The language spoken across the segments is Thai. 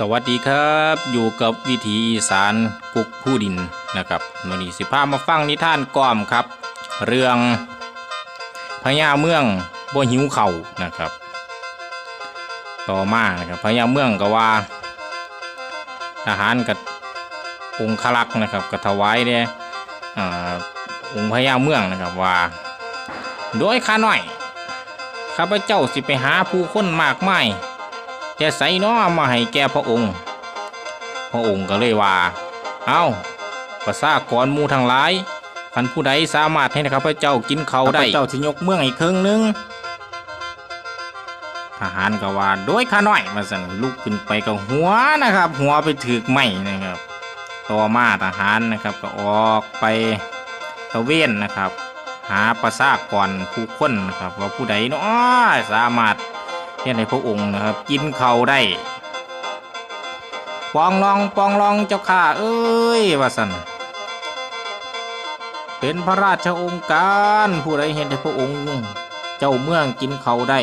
สวัสดีครับ อยู่กับวิถีอีสารกุกผู้ดินนะครับวันนี้สิพามาฟังนิทานก้อมครับ เรื่องพญาเมืองบ่หิวเข่านะครับ ต่อมานะครับพญาเมืองก็ว่า ทหารกับองค์คลักนะครับก็ถวายเนี่ยองค์พญาเมืองนะครับว่าโดยข้าหน้อยข้าพเจ้าสิไปหาผู้คนมากมาย จะใส่น้อมาให้แก่พระองค์ พระองค์ก็เลยว่า เอาประสากรหมูทั้งหลายคันผู้ใดสามารถให้ข้าพเจ้ากินเขาวได้เจ้าสิยกเมืองให้ครึ่งหนึงทหารก็ว่าโดยข้าน้อยมาสั่นลุกขึ้นไปกับหัวนะครับ หัวไปถือกไม้นะครับ ต่อมาทหารนะครับก็ออกไปตะเวนนะครับ หาประสากรผู้คนนะครับ ว่าผู้ใดเนาะสามารถ เฮ็ดให้พระองค์นะครับ กินเขาได้ปองลองปองลองเจ้าข้าเอ้ยว่าสันเป็นพระราชองค์การผู้ใดเห็นให้พระองค์ เจ้าเมืองกินเขาได้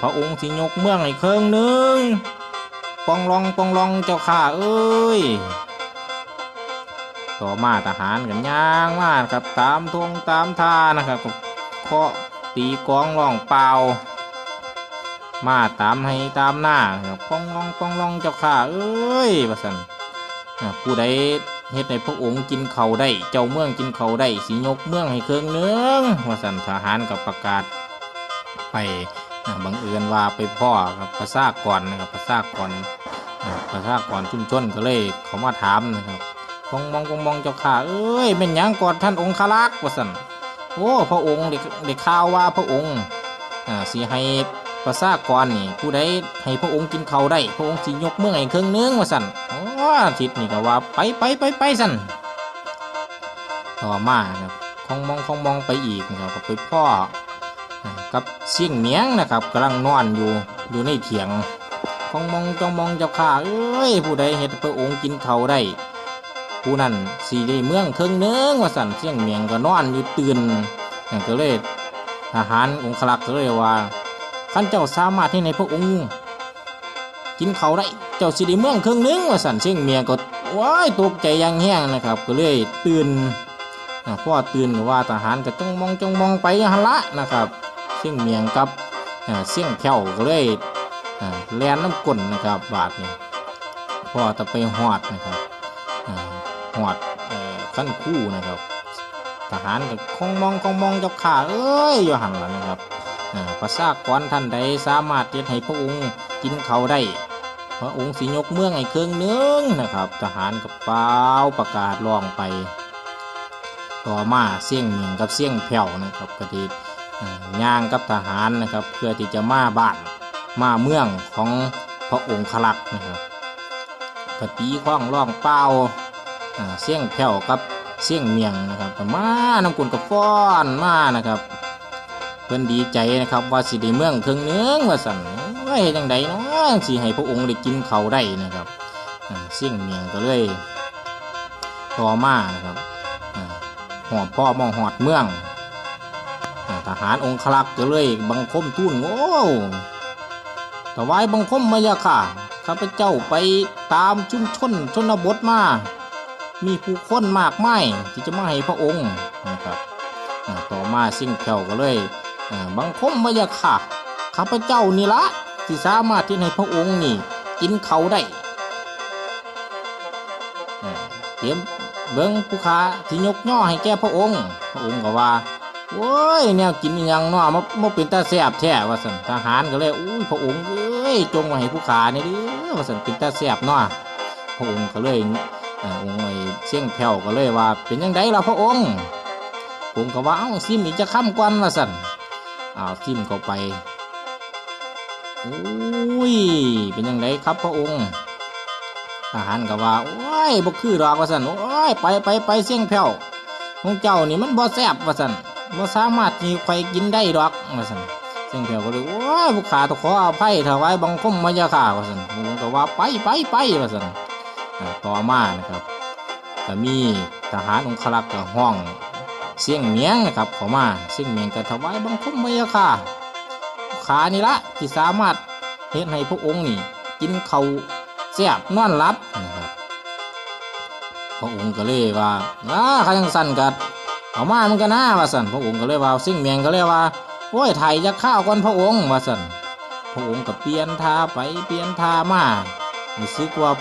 พระองค์สิยกเมืองให้เครื่องหนึ่งปองลองปองลองเจ้าข้าเอ้ยต่อมาทหารกันย่างมากครับตามทงตามท่านะครับเคาะตีกองร้องเปล่า มาตามให้ตามหน้าครับป้องลองป้องลองเจ้าข้าเอ้ยว่าสันผู้ใดเฮ็ดให้พระองค์กินเขาได้ เจ้าเมืองกินเขาได้สิยกเมืองให้เครื่องหนึงว่าสันทหารกับประกาศ ไปบังเอิญว่าไปพ่อกับประสากรนะครับประสากรอ่าประสากรชุมชนก็เลยเขามาถามนะครับป้องมองป้องมองเจ้าข้าเอ้ยเป็นยังก่อนท่านองคลักษ์ว่าสันโอ้พระองค์เด็กเด็กข่าวว่าพระองค์อ่าสิให้ ประสากรนี่ ผู้ใดให้พระองค์กินเขาได้ พระองค์สิยกเมืองให้เครื่องหนึงว่าสั่นอ๋อทิศนี่ก็ว่าไปไปไปไปสั่นต่อมาครับคองมองคองมองไปอีกนะครับก็ไปพ่อกับเสียงเหมียงนะครับกำลังนอนอยู่อยู่ในเถียงคองมองจ้องมองเจ้าข้าเอ้ยผู้ใดเห็นพระองค์กินเขาได้ ผู้นั้นสีได้เมืองเครื่องหนึงว่าสั่นเสียงเหมียงก็นอนอยู่ตื่นอ่าก็เลยทหารองครักษ์ก็เลยว่า ขันเจ้าสามารถที่ในพระองค์ กินเขาได้เจ้าสิได้เมืองครึ่งหนึงว่าสันเชียงเมียก็ว้ายตกใจยังแห้งนะครับ ก็เลยตื่นพ่อตื่นก็ว่าทหารก็จ้องมองจ้องมองไปยังหันละนะครับเชียงเมียงกับเสียงแผ่วก็เลยแลนน้ำก้นนะครับ บาดนี่พ่อจะไปหอดนะครับหอดขั้นคู่นะครับ ทหารก็คงมองคงมองเจ้าข่าเอ้ยอยู่หันละนะครับ ประสากรท่านใดสามารถเฮ็ดให้พระองค์กินเขาได้ พระองค์สิยกเมืองให้เครื่องนึงนะครับ ทหารกับเป้าประกาศร้องไป ต่อมาเสี่ยงหนึ่งกับเสี่ยงแผ่วนะครับกระดิย่างกับทหารนะครับ เพื่อที่จะมาบ้านมาเมืองของพระองค์คลักนะครับกระตีข้องร้องเป้าเสี่ยงแผ่วกับเสี่ยงเมียงนะครับมาน้ำกุนกับฟ้อนมานะครับ เพิ่นดีใจนะครับว่าสิได้เมืองเครื่องเนื้องว่าสั่นว่าเฮ็ดจังไดเนาะสิให้พระองค์ได้กินเขาได้นะครับเสี่ยงเมียงก็เลยต่อมานะครับหอบพ่อมองหอดเมืองทหารองคลักษ์ก็เลยบังคมทูลโอ้ถวายบังคมมายาค่ะข้าพเจ้าไปตามชุมชนชนบทมา มีผู้คนมากมายที่จะมาให้พระองค์นะครับต่อมาสิ่งแผ่วก็เลย บังคมมายาค่ะข้าพเจ้านี่ละที่สามารถที่ให้พระองค์นี่ กินเขาได้อ่าเตรียมเบิ้งผู้ค้าที่ยกย่อให้แก่พระองค์ พระองค์ก็ว่าโอ้ยแนวกินอหยังเนาะมามาเป็นตาแซ่บแท้ว่าสันทหารก็เลยอุ้ยพระองค์เอ้ยจงมาให้ผู้ค้านี่ด้อว่าสันเป็นตาแซ่บเนาะพระองค์ก็เลยอ่าองค์ไอ้เสี่ยงแผ่วก็เลยว่า เป็นยังไงล่ะพระองค์ผมก็ว่าเอ้าซิมอีกจะค้ำกวนว่าสัน อาวทิมเข้าไปโอ้ยเป็นยังไงครับพระองค์ทหารก็ว่าโอ้ยบ่คือดอกว่าสันโอ้ยไปไปไปเสี่ยงแผ่วของเจ้านี่มันบ่แซ่บว่าสันบ่สามารถที่ใครกินได้ดอกว่าสันเสี่ยงแผ่วก็เลยโอ้ยผู้ขาต้องขออภัยถวายบังคมมายาค่ะว่าสันผมก็ว่าไปไปไปว่าสันต่อมานะครับก็มีทหารองครักษ์กับห้อง เสียงเมียงนะครับเขามาเสียงเมียงก็ถวายบังคมไว้อะค่ะขานี่ละที่สามารถเฮ็ดให้พระองค์นี่กินเขาวแซ่บนอนหลับนะครับพระองค์ก็เลยว่าอ้าข้ายังสั่นกัดเอามามันก็น่าว่าสั่นพระองค์ก็เลยว่าซิ่งเมียงก็เลยว่าโอ้ยไทยจะข้าวก่อนพระองค์ว่าสั่นพระองค์ก็เปลี่ยนท่าไปเปลี่ยนท่ามารู้สึกว่า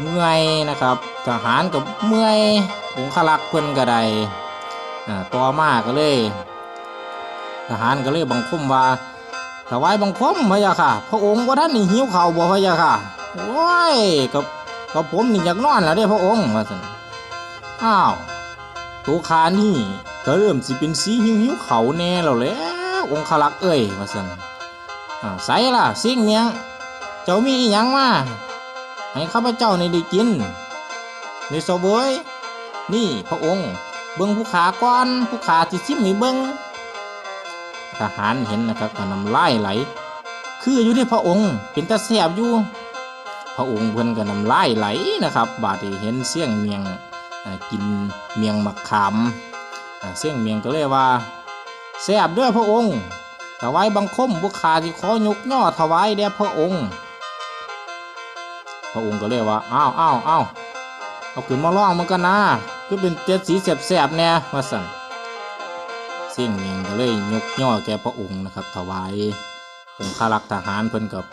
เมื่อยนะครับทหารกับเมื่อยองคลักเพิ่นก็ได้ ต่อมาก็เลย ทหารก็เลยบังคมว่าถวายบังคมพะยะค่ะ พระองค์ว่าท่านนี่หิวข้าบ่พะยะค่ะโอ้ยกับกับผมนี่อยากนอนแล้วเด้พระองค์ว่าซั่นอ้าวตัวคานี่ก็เริ่มสิเป็นสีหิวหิวเขาแน่แล้วแหล้วองคลักษ์เอ้ยว่าซั่นอ่าใส่ล่ะสิ่งเนี้ยงเจ้ามีอีหยังมาให้ข้าพเจ้าในได้กินในเสวยนี่พระองค์ เบิ่งผู้ขาก่อนผู้ขาที่ซิมให้เบิ่งทหารเห็นนะครับก็นำไล่ไหล คืออยู่ที่พระองค์เป็นตาแสบอยู่ พระองค์เพิ่นก็นำไล่ไหลนะครับ บาดีเห็นเสี่ยงเมียงกินเมียงมะขามเสี่ยงเมียงก็เลยว่าแสบด้อพระองค์ถวายบังคมบุคคาที่ขอยกย่อถวายแด่พระองค์ พระองค์ก็เลยว่า อ้าวอ้าวอ้าวเอาขึ้นมาล่องมันกันนะ คือเป็นเจ็ดสีแสบๆแน่ว่าสั่นเสี่ยงเมียงก็เลยยกย่อแก่พระองค์นะครับ ถวายองคารักทหารเพิ่นกับ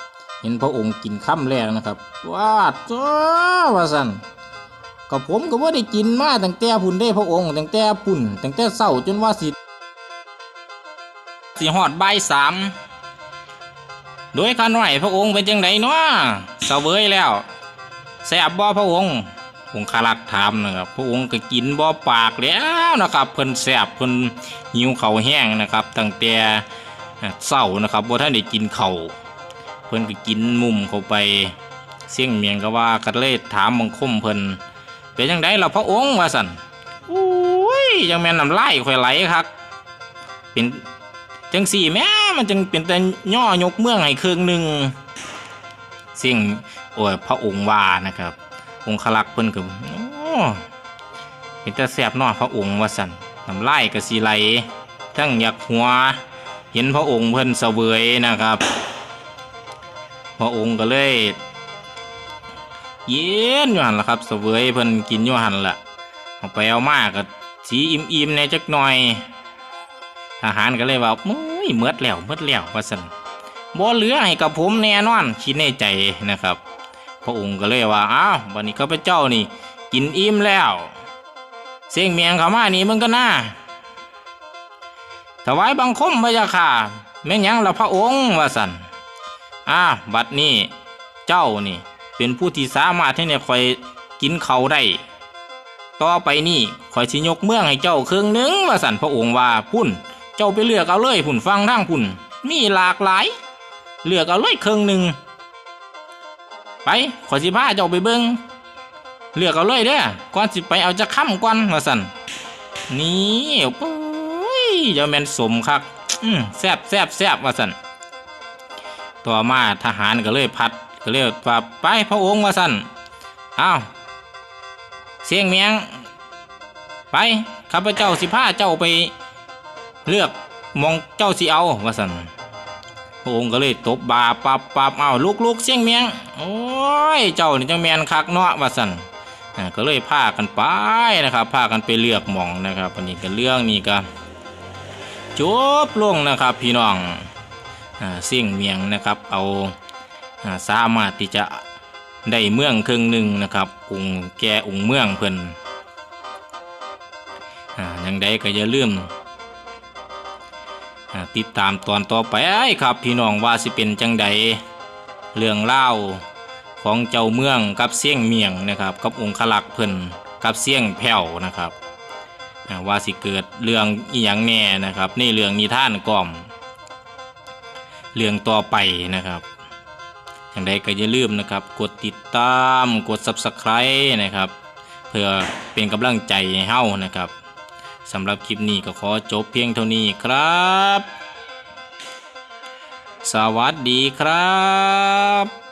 เห็นพระองค์กินข้ามแรกนะครับว้าจ้าว่าสันก็ผมก็ว่าได้กินมาตั้งแต่พุ่นได้พระองค์ตั้งแต่ปุ่นตั้งแต่เศร้าจนว่าสิสิหอดใบสามโดยข้าหน้อยพระองค์เป็นจังไดเนาะเสวยแล้วแซ่บบ่พระองค์ องคารักถามนะครับพระองค์ก็กินบ่ปากแล้วนะครับเพิ่นแซ่บเพิ่นหิวเข่าแห้งนะครับตั้งแต่เศร้านะครับบ่ท่านได้กินเขาเพิ่นก็กินมุมเข้าไปเสียงเมียงก็ว่าก็เลยถามบังคมเพิ่นเป็นจังไดล่ะพระองค์ว่าสั่นอุ้ยยังแม่นน้ำลายค่อยไหลครับเป็นจังสี่แม่มันจึงเป็นแต่ย่อยกเมืองให้ครึ่งหนึ่งเสียงโอ้ยพระองค์ว่านะครับ องคลักษ์เพิ่นก็โอ้เป็นแต่แสบนอพระองค์ว่าสันน้ำไลายก็สีไหลทั้งอยากหัว เห็นพระองค์เพิ่นเสวยนะครับ พระองค์ก็เลยเย็นอยู่หันละครับเสวยเพิ่นกินอยู่หันละเอาไปเอามาก็สีอิ่มๆในจักหน่อย ทหารก็เลยว่ามุ้ยเมดแล้วเมดแล้วว่าสันบ่เหลือให้กับผมแน่นอนคิดในใจนะครับ ระองค์ก็เลยว่าอ้าววันนี้ข้าพเจ้านี่ กินอิ่มแล้ว เสียงเมียงเขามานี่มึงก็น่าถวายบังคมพระยาค่ะแม่นหยังละพระองค์ว่าสันอ้าบัดนี้เจ้านี่ เป็นผู้ที่สามารถที่จะคอยกินเขาได้ ต่อไปนี่คอยสิยกเมืองให้เจ้าเครึ่งหนึงว่าสันพระองค์ว่าพุ่น เจ้าไปเลือกเอาเลยพุ่นฟังทางพุ่น มีหลากหลาย เลือกเอาเลยเครึ่งหนึ่ง ไปขอสิพาเจ้าไปเบิงเลือกเอาเลยเด้อก่อนสิไปเอาจะค้ำก่อนว่าสั่นนี่ปุ้ยเจ้าแมนสมคักอืมแซบแซบแซบว่าสั่นต่อมาทหารก็เลยพัดก็เลยว่าไปพระองค์ว่าสั่นอ้าวเสียงเมียง ไปข้าพเจ้าสิพาเจ้าไปเลือกมองเจ้าสิเอาว่าสั่น ระองค์ก็เลยตบบาปับปับเอาลูกลูกเสียงเมียง โอ้ย เจ้านี่จังแมนคักเนาะว่าสันก็เลยพากันไปนะครับพากันไปเลือกหมองนะครับอันนี้ก็เรื่องนี้ก็จบลงนะครับพี่น้องเสียงเมียงนะครับเอาสามารถที่จะได้เมืองครึ่งหนึ่งนะครับองแกองเมืองเพิ่นอ่ายังใดก็อย่าลืมอ่า ติดตามตอนต่อไปครับ พี่น้องว่าสิเป็นจังใดเรื่องเล่าของเจ้าเมืองกับเสียงเมียงนะครับ กับองค์ขลักเพิ่นกับเสียงแผ่วนะครับว่าสิเกิดเรื่องอีหยังแน่นะครับในเรื่องนิท่านก่อม เรื่องต่อไปนะครับอย่างใดก็อย่าลืมนะครับ กดติดตามกด subscribe นะครับ เพื่อเป็นกำลังใจให้เฮานะครับ สำหรับคลิปนี้ก็ขอจบเพียงเท่านี้ครับ สวัสดีครับ